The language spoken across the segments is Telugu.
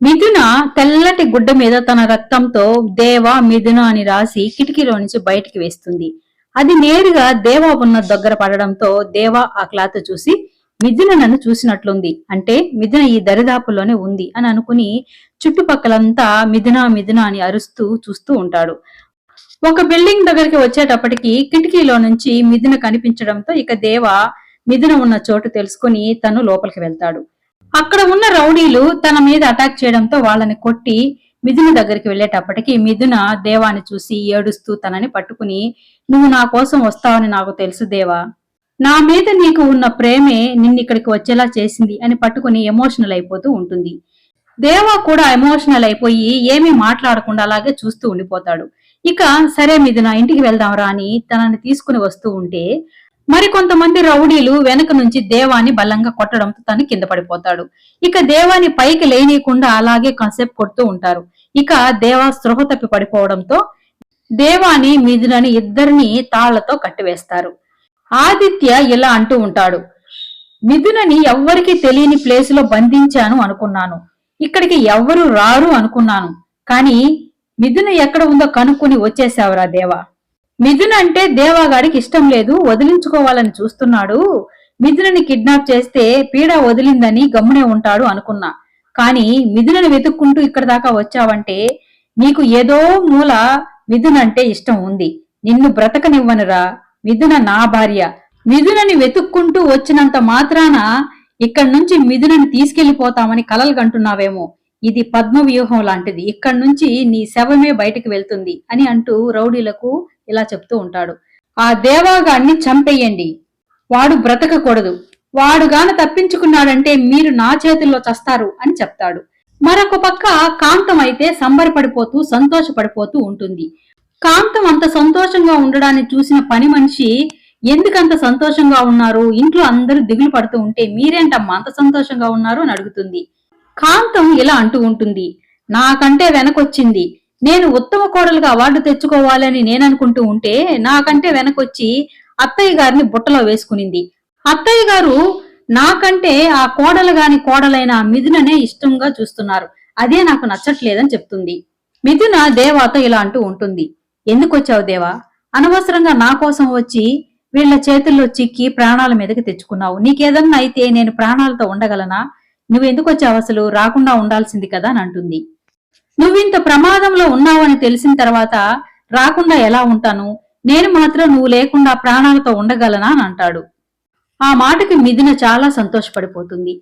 మిథున తెల్లటి గుడ్డ మీద తన రక్తంతో దేవా మిథున అని రాసి కిటికీలో నుంచి బయటికి వేస్తుంది. అది నేరుగా దేవా ఉన్న దగ్గర పడడంతో దేవా ఆ క్లాత్ చూసి మిథున నన్ను చూసినట్లుంది. అంటే మిథున ఈ దరిదాపుల్లోనే ఉంది అని అనుకుని చుట్టుపక్కలంతా మిథున మిథున అని అరుస్తూ చూస్తూ ఉంటాడు. ఒక బిల్డింగ్ దగ్గరికి వచ్చేటప్పటికి కిటికీలో నుంచి మిథున కనిపించడంతో ఇక దేవ మిథున ఉన్న చోటు తెలుసుకుని తను లోపలికి వెళ్తాడు. అక్కడ ఉన్న రౌడీలు తన మీద అటాక్ చేయడంతో వాళ్ళని కొట్టి మిథున దగ్గరికి వెళ్ళేటప్పటికి మిథున దేవాని చూసి ఏడుస్తూ తనని పట్టుకుని నువ్వు నా కోసం వస్తావని నాకు తెలుసు దేవా. నా మీద నీకు ఉన్న ప్రేమే నిన్ను ఇక్కడికి వచ్చేలా చేసింది అని పట్టుకుని ఎమోషనల్ అయిపోతూ ఉంటుంది. దేవా కూడా ఎమోషనల్ అయిపోయి ఏమీ మాట్లాడకుండా అలాగే చూస్తూ ఉండిపోతాడు. ఇక సరే మిథున ఇంటికి వెళ్దాంరా అని తనని తీసుకుని వస్తూ ఉంటే మరి కొంతమంది రౌడీలు వెనక నుంచి దేవాని బలంగా కొట్టడంతో తను కింద పడిపోతాడు. ఇక దేవాని పైకి లేనీయకుండా అలాగే కాసేపు కొడుతూ ఉంటారు. ఇక దేవా స్పృహ తప్పి పడిపోవడంతో దేవాని మిథునని ఇద్దరిని తాళ్ళతో కట్టివేస్తారు. ఆదిత్య ఇలా అంటూ ఉంటాడు. మిథునని ఎవ్వరికి తెలియని ప్లేస్లో బంధించాను అనుకున్నాను. ఇక్కడికి ఎవ్వరు రారు అనుకున్నాను. కానీ మిథున ఎక్కడ ఉందో కనుక్కుని వచ్చేసావురా దేవా. మిథున అంటే దేవాగాడికి ఇష్టం లేదు వదిలించుకోవాలని చూస్తున్నాడు. మిథునని కిడ్నాప్ చేస్తే పీడ వదిలిందని గమ్మునే ఉంటాడు అనుకున్నా. కానీ మిథునని వెతుక్కుంటూ ఇక్కడ దాకా వచ్చావంటే నీకు ఏదో మూల మిథున్ అంటే ఇష్టం ఉంది. నిన్ను బ్రతకనివ్వనురా. మిథున నా భార్య. మిథునని వెతుక్కుంటూ వచ్చినంత మాత్రాన ఇక్కడి నుంచి మిథునని తీసుకెళ్ళిపోతామని కలలు కంటున్నావేమో. ఇది పద్మ వ్యూహం లాంటిది. ఇక్కడి నుంచి నీ శవమే బయటికి వెళ్తుంది అని అంటూ రౌడీలకు ఇలా చెప్తూ ఉంటాడు. ఆ దేవాగాన్ని చంపేయండి వాడు బ్రతకకూడదు. వాడుగాన తప్పించుకున్నాడంటే మీరు నా చేతుల్లో చస్తారు అని చెప్తాడు. మరొక పక్క కాంతం అయితే సంబరపడిపోతూ సంతోషపడిపోతూ ఉంటుంది. కాంతం అంత సంతోషంగా ఉండడాన్ని చూసిన పని మనిషి ఎందుకంత సంతోషంగా ఉన్నారు? ఇంట్లో అందరూ దిగులు పడుతూ ఉంటే మీరేంటమ్మా అంత సంతోషంగా ఉన్నారు అని అడుగుతుంది. కాంతం ఇలా అంటూ ఉంటుంది నాకంటే వెనకొచ్చింది. నేను ఉత్తమ కోడలుగా అవార్డు తెచ్చుకోవాలని నేననుకుంటూ ఉంటే నాకంటే వెనకొచ్చి అత్తయ్య గారిని బుట్టలో వేసుకునింది. అత్తయ్య గారు నాకంటే ఆ కోడలు గాని కోడలైన మిథుననే ఇష్టంగా చూస్తున్నారు. అదే నాకు నచ్చట్లేదని చెప్తుంది. మిథున దేవాతో ఇలా అంటూ ఉంటుంది ఎందుకొచ్చావు దేవా? అనవసరంగా నా కోసం వచ్చి వీళ్ళ చేతుల్లో చిక్కి ప్రాణాల మీదకి తెచ్చుకున్నావు. నీకేదన్నా అయితే నేను ప్రాణాలతో ఉండగలనా? నువ్వెందుకు వచ్చావు అసలు? రాకుండా ఉండాల్సింది కదా అని అంటుంది. నువ్వింత ప్రమాదంలో ఉన్నావని తెలిసిన తర్వాత రాకుండా ఎలా ఉంటాను? నేను మాత్రం నువ్వు లేకుండా ప్రాణాలతో ఉండగలనా అని అంటాడు. ఆ మాటకి మిథున చాలా సంతోషపడిపోతుంది.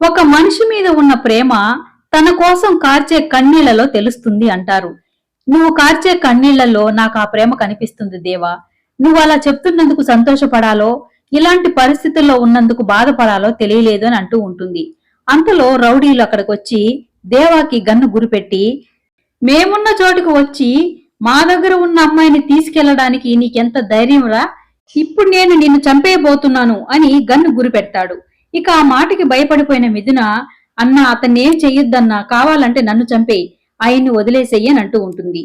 ఒక మనిషి మీద ఉన్న ప్రేమ తన కోసం కార్చే కన్నీళ్ళలో తెలుస్తుంది అంటారు. నువ్వు కార్చే కన్నీళ్ళలో నాకు ఆ ప్రేమ కనిపిస్తుంది దేవా. నువ్వు అలా చెప్తున్నందుకు సంతోషపడాలో ఇలాంటి పరిస్థితుల్లో ఉన్నందుకు బాధపడాలో తెలియలేదు అని అంటూ ఉంటుంది. అంతలో రౌడీలు అక్కడికి వచ్చి దేవాకి గన్ను గురిపెట్టి మేమున్న చోటుకు వచ్చి మా దగ్గర ఉన్న అమ్మాయిని తీసుకెళ్ళడానికి నీకెంత ధైర్యం రా ఇప్పుడు నేను నిన్ను చంపేయబోతున్నాను అని గన్ను గురిపెడతాడు. ఇక ఆ మాటకి భయపడిపోయిన మిథున అన్న అతన్నేం చెయ్యొద్దన్నా కావాలంటే నన్ను చంపేయి ఆయన్ని వదిలేసేయని అంటూ ఉంటుంది.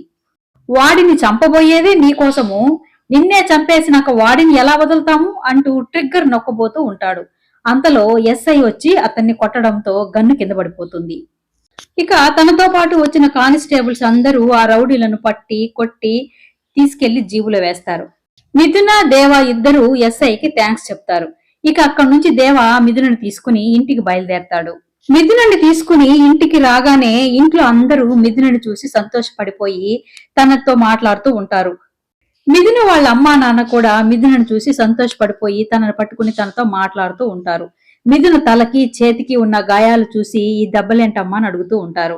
వాడిని చంపబోయేదే నీకోసము నిన్నే చంపేసినాక వాడిని ఎలా వదులుతాము? అంటూ ట్రిగ్గర్ నొక్కబోతూ ఉంటాడు. అంతలో ఎస్ఐ వచ్చి అతన్ని కొట్టడంతో గన్ను కింద పడిపోతుంది. ఇక తనతో పాటు వచ్చిన కానిస్టేబుల్స్ అందరూ ఆ రౌడీలను పట్టి కొట్టి తీసుకెళ్ళి జీబులో వేస్తారు. మిథున దేవ ఇద్దరు ఎస్ఐకి థ్యాంక్స్ చెప్తారు. ఇక అక్కడి నుంచి దేవ మిథునని తీసుకుని ఇంటికి బయలుదేరతాడు. మిథునని తీసుకుని ఇంటికి రాగానే ఇంట్లో అందరూ మిథునని చూసి సంతోషపడిపోయి తనతో మాట్లాడుతూ ఉంటారు. మిథున వాళ్ళ అమ్మా నాన్న కూడా మిథునను చూసి సంతోషపడిపోయి తనను పట్టుకుని తనతో మాట్లాడుతూ ఉంటారు. మిథున తలకి చేతికి ఉన్న గాయాలు చూసి ఈ దెబ్బలేంటమ్మా అని అడుగుతూ ఉంటారు.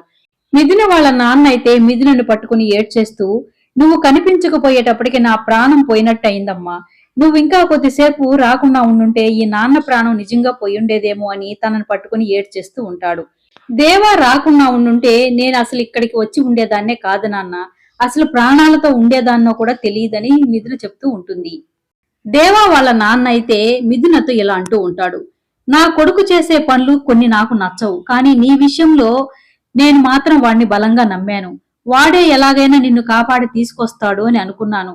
మిథున వాళ్ళ నాన్న అయితే మిథునను పట్టుకుని ఏడ్చేస్తూ నువ్వు కనిపించకపోయేటప్పటికి నా ప్రాణం పోయినట్టయిందమ్మా. నువ్వు ఇంకా కొద్దిసేపు రాకుండా ఉండుంటే ఈ నాన్న ప్రాణం నిజంగా పోయుండేదేమో అని తనను పట్టుకుని ఏడ్చేస్తూ ఉంటాడు. దేవా రాకుండా ఉండుంటే నేను అసలు ఇక్కడికి వచ్చి ఉండేదాన్నే కాదు నాన్న. అసలు ప్రాణాలతో ఉండేదాన్నో కూడా తెలియదని మిథున చెప్తూ ఉంటుంది. దేవా వాళ్ళ నాన్న అయితే మిథునతో ఇలా అంటూ ఉంటాడు. నా కొడుకు చేసే పనులు కొన్ని నాకు నచ్చవు కానీ నీ విషయంలో నేను మాత్రం వాడిని బలంగా నమ్మాను. వాడే ఎలాగైనా నిన్ను కాపాడి తీసుకొస్తాడు అని అనుకున్నాను.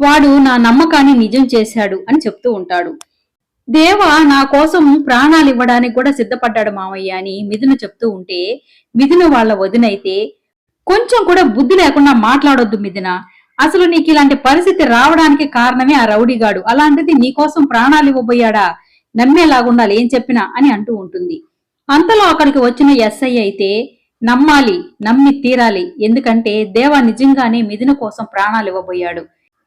వాడు నా నమ్మకాన్ని నిజం చేశాడు అని చెప్తూ ఉంటాడు. దేవ నా కోసం ప్రాణాలు ఇవ్వడానికి కూడా సిద్ధపడ్డాడు మామయ్య అని మిథున చెప్తూ ఉంటే మిథున వాళ్ళ వదినైతే కొంచెం కూడా బుద్ధి లేకుండా మాట్లాడొద్దు మిథున. అసలు నీకు ఇలాంటి పరిస్థితి రావడానికి కారణమే ఆ రౌడీగాడు అలాంటిది నీకోసం ప్రాణాలు ఇవ్వబోయాడా? నమ్మేలాగుండాలి ఏం చెప్పినా అని అంటూ ఉంటుంది. అంతలో అక్కడికి వచ్చిన ఎస్ఐ అయితే నమ్మాలి నమ్మి తీరాలి. ఎందుకంటే దేవా నిజంగానే మిథున కోసం ప్రాణాలు ఇవ్వబోయాడు.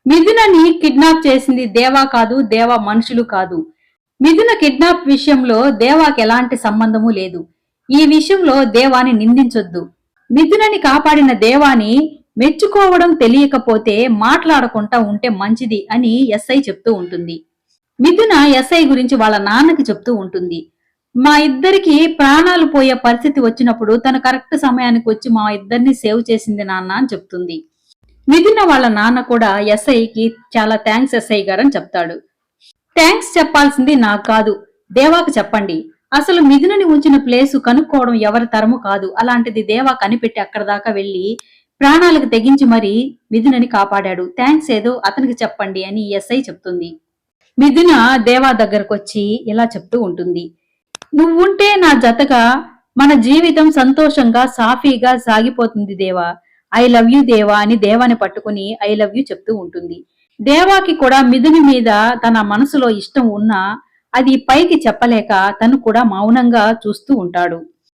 మిథునని కిడ్నాప్ చేసింది దేవా కాదు దేవా మనుషులు కాదు. మిథున కిడ్నాప్ విషయంలో దేవాకి ఎలాంటి సంబంధము లేదు. ఈ విషయంలో దేవాని నిందించొద్దు. మిథునని కాపాడిన దేవాని మెచ్చుకోవడం తెలియకపోతే మాట్లాడకుండా ఉంటే మంచిది అని ఎస్ఐ చెప్తూ ఉంటుంది. మిథున ఎస్ఐ గురించి వాళ్ళ నాన్నకి చెప్తూ ఉంటుంది. మా ఇద్దరికి ప్రాణాలు పోయే పరిస్థితి వచ్చినప్పుడు తను కరెక్ట్ సమయానికి వచ్చి మా ఇద్దరిని సేవ్ చేసింది నాన్న అని చెప్తుంది. మిథున వాళ్ళ నాన్న కూడా ఎస్ఐకి చాలా థ్యాంక్స్ ఎస్ఐ గారు అని చెప్తాడు. థ్యాంక్స్ చెప్పాల్సింది నాకు కాదు దేవాకు చెప్పండి. అసలు మిథునని ఉంచిన ప్లేసు కనుక్కోవడం ఎవరి తరము కాదు. అలాంటిది దేవా కనిపెట్టి అక్కడ దాకా వెళ్ళి ప్రాణాలకు తెగించి మరీ మిథునని కాపాడాడు. థ్యాంక్స్ ఏదో అతనికి చెప్పండి అని ఎస్ఐ చెప్తుంది. మిథున దేవా దగ్గరకు వచ్చి ఇలా చెప్తూ ఉంటుంది. నువ్వుంటే నా జతగా మన జీవితం సంతోషంగా సాఫీగా సాగిపోతుంది దేవా. ఐ లవ్ యు దేవా అని దేవాని పట్టుకుని ఐ లవ్ యూ చెప్తూ ఉంటుంది. దేవాకి కూడా మిథుని మీద తన మనసులో ఇష్టం ఉన్నా అది పైకి చెప్పలేక తను కూడా మౌనంగా చూస్తూ ఉంటాడు.